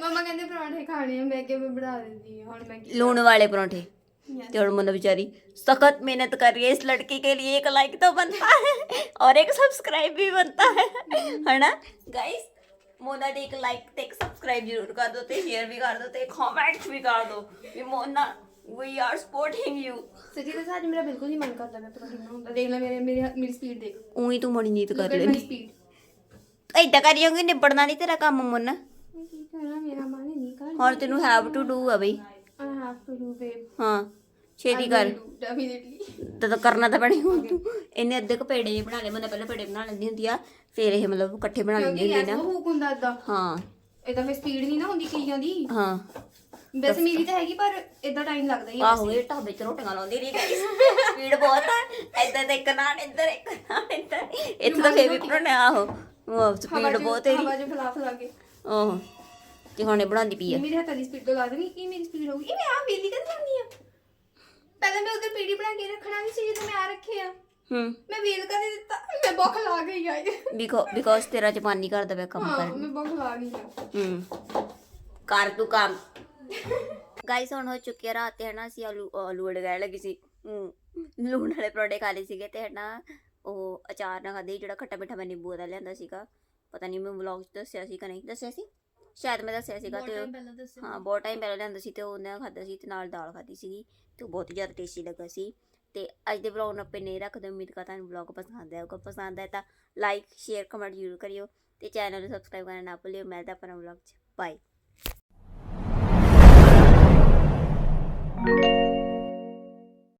ਮਮਾ ਕਹਿੰਦੇ ਪਰੌਂਠੇ ਖਾਣੇ ਆ ਮੈਂ ਕਿਵੇਂ ਬਣਾ ਦਿੰਦੀ ਹੁਣ ਮੈਂ ਲੂਣ ਵਾਲੇ ਪਰੌਂਠੇ। और मतलब बेचारी सखत मेहनत कर रही है इस लड़की के लिए एक लाइक तो बनता है और एक सब्सक्राइब भी बनता है है ना गाइस मोना ने एक लाइक ते एक सब्सक्राइब जरूर कर दो ते शेयर भी कर दो ते कमेंट भी कर दो ये Mona we are supporting you ਸੱਚੀ ਦੱਸਾਂ ਅੱਜ ਮੇਰਾ ਬਿਲਕੁਲ ਨਹੀਂ ਮਨ ਕਰਦਾ ਮੈਂ ਪਰੌਂਠੇ ਬਣਾਉਣ ਦਾ ਦੇਖ ਲੈ ਮੇਰੇ ਮੇਰੇ ਮੇਰੀ ਸਪੀਡ ਦੇਖ ਉਹੀ ਤੂੰ ਮੜੀ ਨੀਤ ਕਰ ਲੋਕ ਮੇਰੀ ਲੈਣੀ ਸਪੀਡ ਐਦਾਂ ਕਰੀਓਗੇ ਨਿਬੜਨਾ ਨਹੀਂ ਤੇਰਾ ਕੰਮ ਮੋਨਾ ਕੀ ਕਰਾਂ ਮੇਰਾ ਮਨ ਨਹੀਂ ਕਰ ਹੁਣ ਤੈਨੂੰ ਹੈਵ ਟੂ ਡੂ ਆ ਬਈ ਆਈ ਹੈਵ ਟੂ ਬੇਬ ਹਾਂ ਛੇਤੀ ਕਰ। ਡੈਫੀਨਿਟਲੀ ਤਾਂ ਤਾਂ ਕਰਨਾ ਤਾਂ ਬਣੀ ਹੁਣ ਤੂੰ। ਇਹਨੇ ਅੱਧੇ ਕੁ ਪੇੜੇ ਜਿਹੇ ਬਣਾ ਲਏ ਮੈਂ ਪਹਿਲਾਂ ਪੇੜੇ ਬਣਾ ਲੈਂਦੀ ਹੁੰਦੀ ਆ। ਫਿਰ ਇਹ ਮਤਲਬ ਇਕੱਠੇ ਬਣਾ ਲੈਂਦੀ ਹੁੰਦੀ ਨਾ। ਹੁਕ ਹੁੰਦਾ ਏਦਾਂ। ਹਾਂ। ਇਹ ਤਾਂ ਫਿਰ ਸਪੀਡ ਨਹੀਂ ਨਾ ਹੁੰਦੀ ਕਈਆਂ ਦੀ ਹਾਂ। ਵੈਸੇ ਮੇਰੀ ਤਾਂ ਹੈਗੀ ਪਰ ਇਦਾਂ ਟਾਈਮ ਲੱਗਦਾ ਹੀ ਹੈ ਆਹੋ ਇਹ ਢਾਬੇ ਚ ਰੋਟੀਆਂ ਲਾਉਂਦੀ ਰਹੀ ਗਾਇਸ ਸਪੀਡ ਬਹੁਤ ਆ। ਏਦਾਂ ਤੇ ਇੱਕ ਨਾਨ ਇੱਧਰ ਇੱਕ ਨਾਨ ਇੱਧਰ। ਇੱਥੇ ਤਾਂ ਫੇਰ ਵੀ ਬਣਾਉਣਾ ਆਹੋ। ਉਹ ਸਪੀਡ ਬਹੁਤ ਹੈ ਹਵਾ ਚ ਫਲਾ ਫਲਾ ਕੇ। ਆਹੋ ਤੇ ਹੁਣ ਇਹ ਬਣਾਉਂਦੀ ਪਈ ਆ। ਮੇਰੇ ਹੱਥਾਂ ਦੀ ਸਪੀਡ ਤੋਂ ਲਾ ਦੇਣੀ ਇਹ ਮੇਰੀ ਸਪੀਡ ਹੋਊਗੀ ਇਹ ਮੈਂ ਆ ਵੇਲੀ ਕਰ ਜਾਂਦੀ ਆ? ਪਹਿਲਾਂ ਮੈਂ ਉਧਰ ਪੀੜੀ ਬਣਾ ਕੇ ਰੱਖਣਾ ਨਹੀਂ ਸੀ ਜਦੋਂ ਮੈਂ ਆ। ਰੱਖਿਆ ਹੂੰ। ਮੈਂ ਵੇਲ ਕਰ ਦਿੱਤਾ ਮੈਂ ਬੁੱਖ ਲਾ ਗਈ ਆ ਬਿਕੋਜ਼ ਤੇਰਾ ਜਪਾਨੀ ਕਰਦਾ ਪਿਆ ਕੰਮ ਹਾਂ ਕਰਨ। ਮੈਂ ਬੁੱਖ ਲਾ ਗਈ ਆ। ਹੂੰ। ਕਰ ਤੂੰ ਕੰਮ। ਗਾਈਸ ਹੁਣ ਹੋ ਚੁੱਕੀ ਰਾਤ ਤੇ ਹਨਾ ਅਸੀਂ ਆਲੂ ਆਲੂ ਵੜੇ ਗਏ ਲੱਗੀ ਸੀ। ਹੂੰ। ਲੂਣ ਵਾਲੇ ਪਰੌਂਠੇ ਖਾ ਲਏ ਸੀਗੇ ਤੇ ਹਨਾ ਉਹ ਅਚਾਰ ਨਾਲ ਖਾਦੇ ਜਿਹੜਾ ਖੱਟਾ ਮਿੱਠਾ ਮੈਂ ਨਿੰਬੂ ਦਾ ਲਿਆਂਦਾ ਸੀਗਾ। ਪਤਾ ਨਹੀਂ ਮੈਂ ਵਲੌਗ 'ਚ ਦੱਸਿਆ ਸੀ ਕਿ ਨਹੀਂ? ਦੱਸਿਆ ਸੀ? ਸ਼ਾਇਦ ਮੈਂ ਦੱਸਿਆ ਸੀਗਾ ਤੇ ਪਹਿਲਾਂ ਦੱਸਿਆ ਹਾਂ ਬਹੁਤ ਟਾਈਮ ਪਹਿਲਾਂ ਲਿਆਂਦਾ ਸੀ ਤੇ ਉਹਨੇ ਖਾਦਾ ਸੀ ਤੇ ਨਾਲ ਦਾਲ ਖਾਦੀ ਸੀਗੀ ਤੇ ਉਹ ਬਹੁਤ ਹੀ ਜ਼ਿਆਦਾ ਟੇਸਟੀ ਲੱਗਾ ਸੀ। ਤੇ ਅੱਜ ਦੇ ਵਲੌਗ ਨੂੰ ਆਪਾਂ ਨਹੀਂ ਰੱਖਦੇ ਉਮੀਦ ਕਰਦਾ ਤੁਹਾਨੂੰ ਵਲੌਗ ਪਸੰਦ ਆਇਆ ਹੋਊਗਾ। ਪਸੰਦ ਆਇਆ ਤਾਂ ਲਾਈਕ ਸ਼ੇਅਰ ਕਮੈਂਟ ਜ਼ਰੂਰ ਕਰਿਓ ਤੇ ਚੈਨਲ ਨੂੰ ਸਬਸਕ੍ਰਾਈਬ ਕਰਨਾ ਨਾ ਭੁੱਲਿਓ। ਮਿਲਦਾ ਆਪਾਂ ਵਲੌਗ 'ਚ। ਬਾਏ